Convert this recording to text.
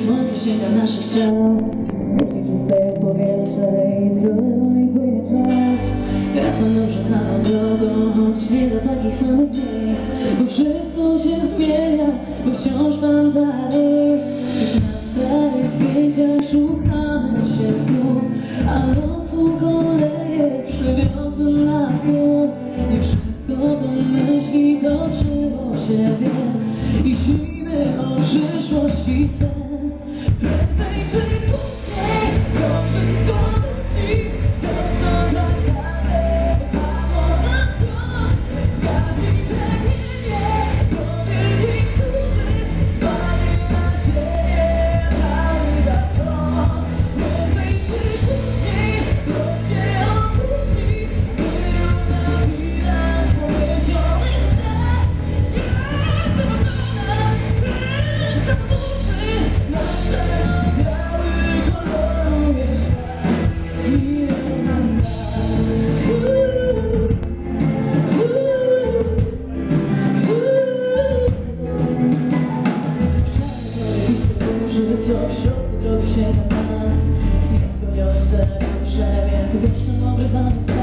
słońce sięga naszych ciał w powietrze i trudno mi płynie czas. Wracam dobrze znaną drogą, choć nie do takich samych miejsc Bo wszystko się zmienia, bo wciąż mam dalej. Już na starych zdjęciach szukamy się znów A losu koleje przywiozłem nas tu Nie wszystko to myśli toczyło się wiem I śnimy o przyszłości sen burzy, co w środku drogi sięga nas Niespełnione serdusze, jak deszczem obrywamy w